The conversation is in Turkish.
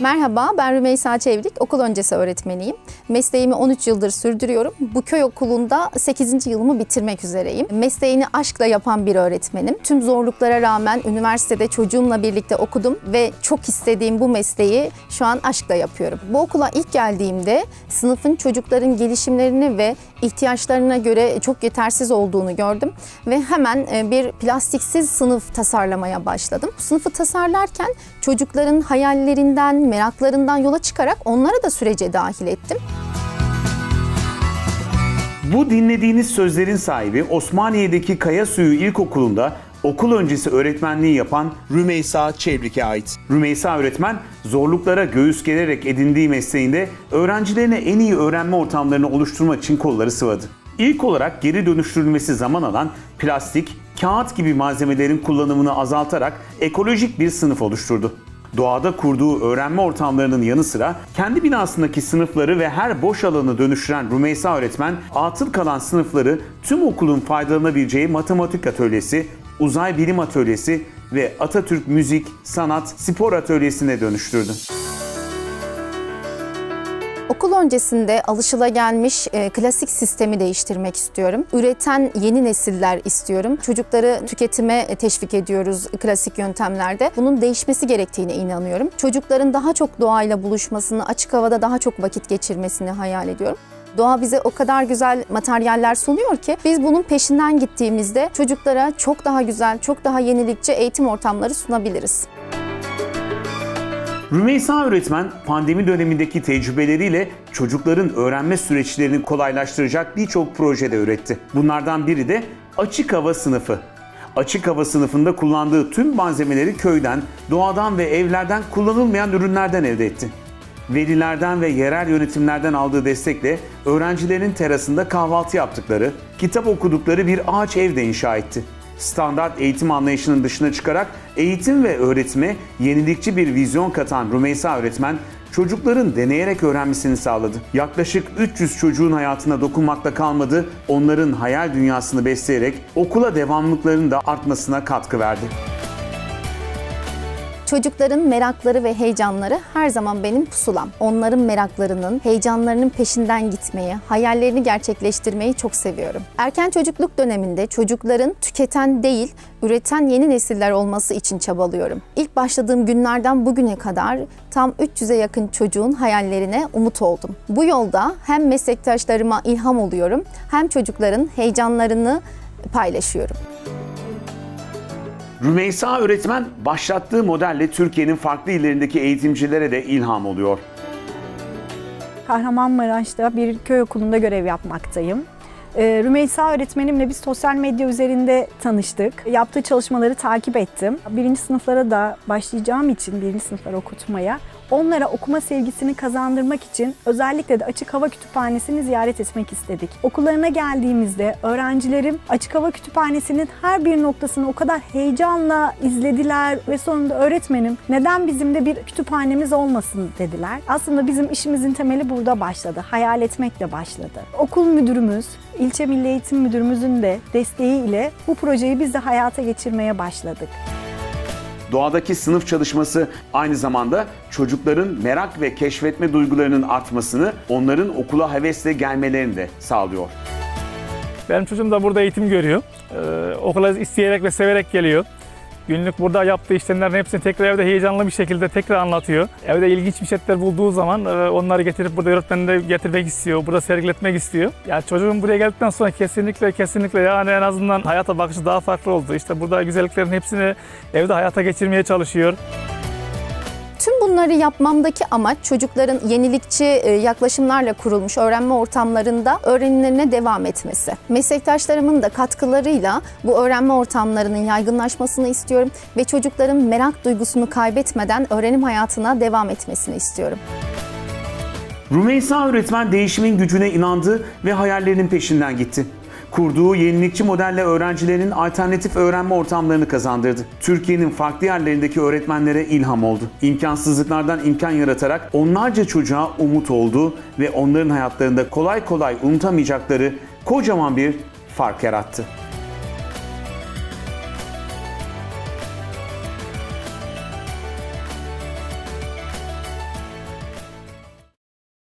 Merhaba, ben Rümeysa Çevrik, okul öncesi öğretmeniyim. Mesleğimi 13 yıldır sürdürüyorum. Bu köy okulunda 8. yılımı bitirmek üzereyim. Mesleğini aşkla yapan bir öğretmenim. Tüm zorluklara rağmen üniversitede çocuğumla birlikte okudum ve çok istediğim bu mesleği şu an aşkla yapıyorum. Bu okula ilk geldiğimde sınıfın çocukların gelişimlerini ve ihtiyaçlarına göre çok yetersiz olduğunu gördüm ve hemen e, bir plastiksiz sınıf tasarlamaya başladım. Sınıfı tasarlarken çocukların hayallerinden, meraklarından yola çıkarak onları da sürece dahil ettim. Bu dinlediğiniz sözlerin sahibi Osmaniye'deki Kaya Suyu İlkokulu'nda okul öncesi öğretmenliği yapan Rümeysa Çevrik'e ait. Rümeysa öğretmen zorluklara göğüs gererek edindiği mesleğinde öğrencilerine en iyi öğrenme ortamlarını oluşturmak için kolları sıvadı. İlk olarak geri dönüştürülmesi zaman alan plastik, kağıt gibi malzemelerin kullanımını azaltarak ekolojik bir sınıf oluşturdu. Doğada kurduğu öğrenme ortamlarının yanı sıra kendi binasındaki sınıfları ve her boş alanı dönüştüren Rümeysa öğretmen atıl kalan sınıfları tüm okulun faydalanabileceği matematik atölyesi, uzay bilim atölyesi ve Atatürk Müzik, Sanat, Spor Atölyesi'ne dönüştürdü. Okul öncesinde alışılagelmiş e, klasik sistemi değiştirmek istiyorum. Üreten yeni nesiller istiyorum. Çocukları tüketime teşvik ediyoruz klasik yöntemlerde. Bunun değişmesi gerektiğine inanıyorum. Çocukların daha çok doğayla buluşmasını, açık havada daha çok vakit geçirmesini hayal ediyorum. Doğa bize o kadar güzel materyaller sunuyor ki biz bunun peşinden gittiğimizde çocuklara çok daha güzel, çok daha yenilikçi eğitim ortamları sunabiliriz. Rümeysa öğretmen pandemi dönemindeki tecrübeleriyle çocukların öğrenme süreçlerini kolaylaştıracak birçok projede üretti. Bunlardan biri de açık hava sınıfı. Açık hava sınıfında kullandığı tüm malzemeleri köyden, doğadan ve evlerden kullanılmayan ürünlerden elde etti. Velilerden ve yerel yönetimlerden aldığı destekle öğrencilerin terasında kahvaltı yaptıkları, kitap okudukları bir ağaç ev de inşa etti standart eğitim anlayışının dışına çıkarak eğitim ve öğretime yenilikçi bir vizyon katan Rümeysa öğretmen çocukların deneyerek öğrenmesini sağladı. Yaklaşık 300 çocuğun hayatına dokunmakla kalmadı, onların hayal dünyasını besleyerek okula devamlılıklarının da artmasına katkı verdi. Çocukların merakları ve heyecanları her zaman benim pusulam. Onların meraklarının, heyecanlarının peşinden gitmeyi, hayallerini gerçekleştirmeyi çok seviyorum. Erken çocukluk döneminde çocukların tüketen değil, üreten yeni nesiller olması için çabalıyorum. İlk başladığım günlerden bugüne kadar tam 300'e yakın çocuğun hayallerine umut oldum. Bu yolda hem meslektaşlarıma ilham oluyorum, hem çocukların heyecanlarını paylaşıyorum. Rümeysa öğretmen başlattığı modelle Türkiye'nin farklı illerindeki eğitimcilere de ilham oluyor. Kahramanmaraş'ta bir köy okulunda görev yapmaktayım. Ee, Rümeysa öğretmenimle biz sosyal medya üzerinde tanıştık. Yaptığı çalışmaları takip ettim. Birinci sınıflara da başlayacağım için birinci sınıfları okutmaya onlara okuma sevgisini kazandırmak için özellikle de açık hava kütüphanesini ziyaret etmek istedik. Okullarına geldiğimizde öğrencilerim açık hava kütüphanesinin her bir noktasını o kadar heyecanla izlediler ve sonunda öğretmenim neden bizim de bir kütüphanemiz olmasın dediler. Aslında bizim işimizin temeli burada başladı. Hayal etmekle başladı. Okul müdürümüz, ilçe milli eğitim müdürümüzün de desteği ile bu projeyi biz de hayata geçirmeye başladık. Doğadaki sınıf çalışması aynı zamanda çocukların merak ve keşfetme duygularının artmasını, onların okula hevesle gelmelerini de sağlıyor. Benim çocuğum da burada eğitim görüyor. Ee, okula isteyerek ve severek geliyor. Günlük burada yaptığı işlemlerin hepsini tekrar evde heyecanlı bir şekilde tekrar anlatıyor. Evde ilginç bir şeyler bulduğu zaman e, onları getirip burada öğretmenine getirmek istiyor, burada sergiletmek istiyor. Yani çocuğum buraya geldikten sonra kesinlikle kesinlikle yani en azından hayata bakışı daha farklı oldu. İşte burada güzelliklerin hepsini evde hayata geçirmeye çalışıyor. Bunları yapmamdaki amaç çocukların yenilikçi e, yaklaşımlarla kurulmuş öğrenme ortamlarında öğrenimlerine devam etmesi. Meslektaşlarımın da katkılarıyla bu öğrenme ortamlarının yaygınlaşmasını istiyorum ve çocukların merak duygusunu kaybetmeden öğrenim hayatına devam etmesini istiyorum. Rümeysa öğretmen değişimin gücüne inandı ve hayallerinin peşinden gitti. Kurduğu yenilikçi modelle öğrencilerin alternatif öğrenme ortamlarını kazandırdı. Türkiye'nin farklı yerlerindeki öğretmenlere ilham oldu. İmkansızlıklardan imkan yaratarak onlarca çocuğa umut oldu ve onların hayatlarında kolay kolay unutamayacakları kocaman bir fark yarattı.